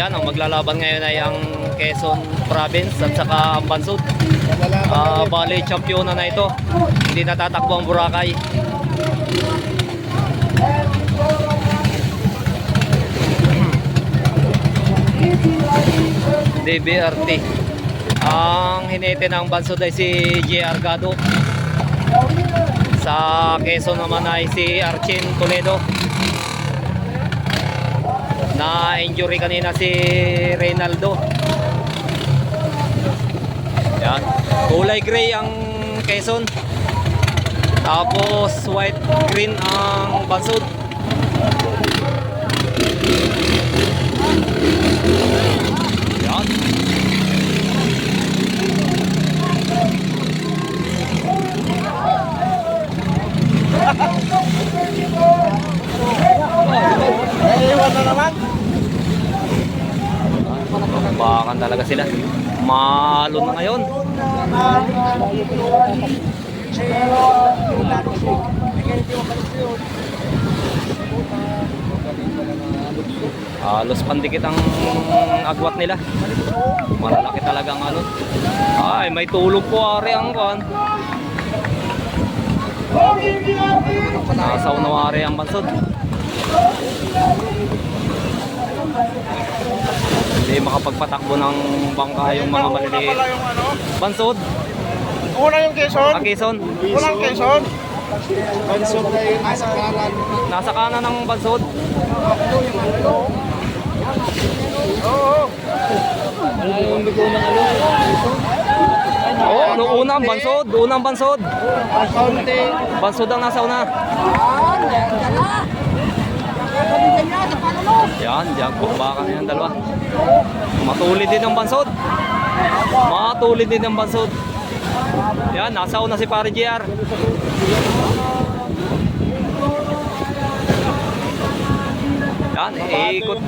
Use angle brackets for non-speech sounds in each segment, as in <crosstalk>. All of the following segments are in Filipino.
Ayan, ang maglalaban ngayon ay ang Quezon Province at saka ang Bansod. Ah, bali, championa na ito. Hindi natatakbo ang Boracay. DBRT. Ang hinete ng Bansod ay si JR Gado. Sa Quezon naman ay si Archin Toledo. Na injury kanina si Reynaldo. Yan. Kulay gray ang Quezon. Tapos white green ang Bansod. Yan. <laughs> Iwan na naman. Bakan talaga sila. Malo na ngayon. Halos pandikit ang agwat nila. Malalaki talaga ang ano. Ay, may tulog po ari ang kan. Nasaw na wari ang bansod. Hindi makapagpatakbo ng bangka yung mga maliliit. Wala yung ano. Bansod, Una yung Quezon. Quezon, Unang Quezon. Bansod na yung nasa kanan. nasa kanan ng bansod. Oo. Oo, oh, nung unang bansod, unang bansod. Bansod ang nasa una. Yan, diyan po, baka na yung dalawa. Matulid din ang bansod. Matulid din ang bansod. Yan, nasa una si Pare JR. Yan, iikot,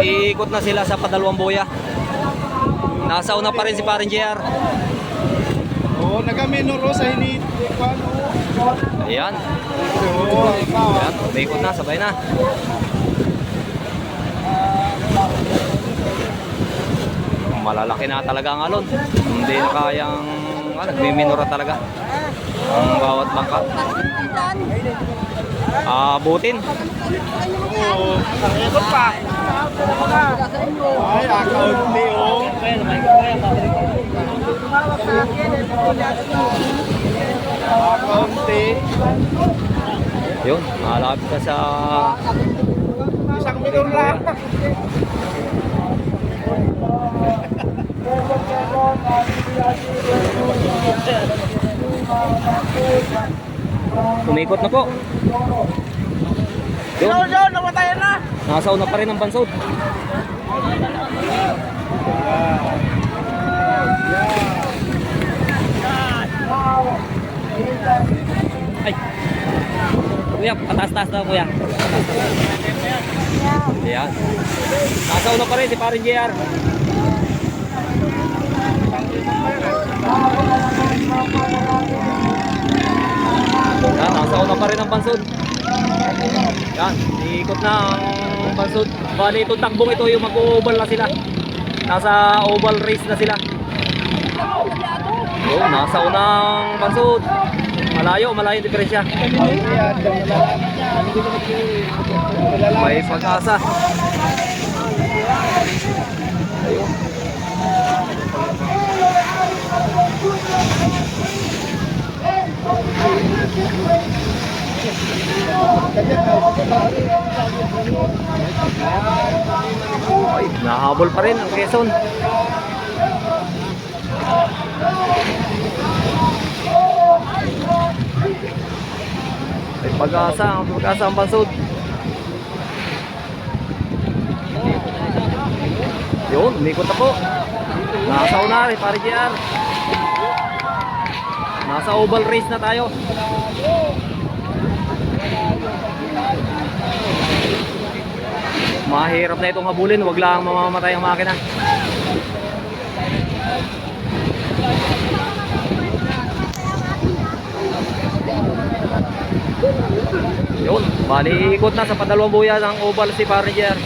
iikot na sila sa padalawang boya. Nasa una pa rin si Pare JR. Oo, nagamenoro sa hinit. Ayan, ayan, umiikot na, sabay na. Malalaki na talaga ang alon. Hindi na kayang, ah, nagmiminura talaga. Ang bawat bangka. Ah, butin. Oo. Pa. Ay, akaunti oh. Akaunti. Yun, malapit ka sa Isang milyon lang. Umikot na po. Yun, Yun, yun, namatayan na. nasa una pa rin ang bansod. Ay. Kuya, pataas-taas daw kuya. Ayan. Nasa una pa rin si Parin JR. Yan, nasa una pa rin ang bansod. Yan, ikot na ang bansod. Bali, itong takbong ito yung mag-oval na sila. Nasa oval race na sila. Oh, nasa unang bansod. Malayo, malayo yung diferensya. May pag-asa. Ayun. Nahabol pa rin ang Quezon. May pag-asa, pag-asa ang bansod. Yun, umikot na po. Nasa una rin, pare JR. Nasa oval race na tayo. Mahirap na itong habulin, wag lang mamamatay ang makina. Yun, bali ikot na sa padalawang buya ng oval si Parnier.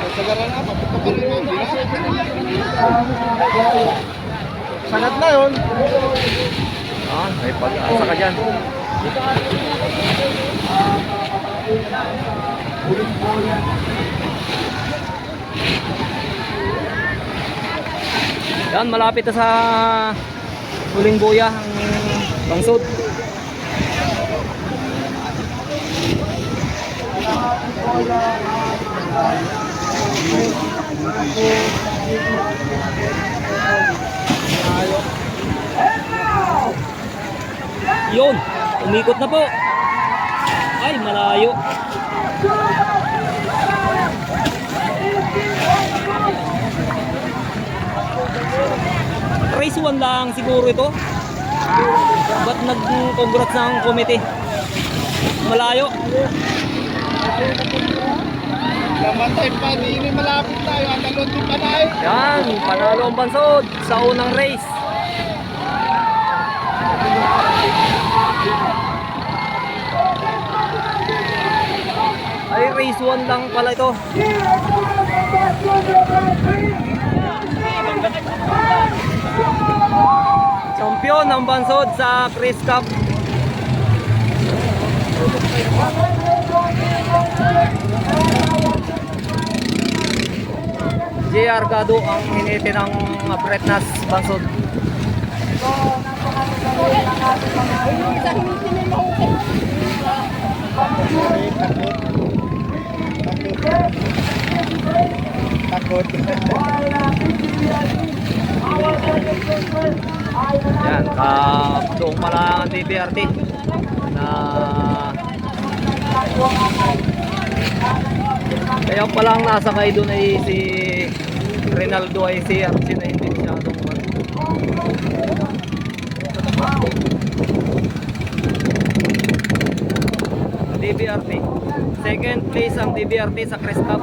Kasagaran na, papunta pa rin yun. Sangat na yun. Ah, may pag-asa ka dyan. Yan, malapit na sa huling buya ang bangsod. Yun, umikot na po. Ay, malayo. Race 1 lang siguro ito. Ba't nag-congrats na ang committee? Malayo. Namatay pa, hindi malapit tayo. Ang talon din pa tayo. Yan, panalo ang bansod sa unang race. Ay, race 1 lang pala ito. Champion ang bansod sa Chris Cup. JR Gado ang hiniti ng Bretnas Bansod. Yan, ka doon pala ang DBRT na kaya pala ang nasa kay doon ay si Rinaldo ay si Archie na hindi masyadong DBRT second place ang DBRT sa Crest Cup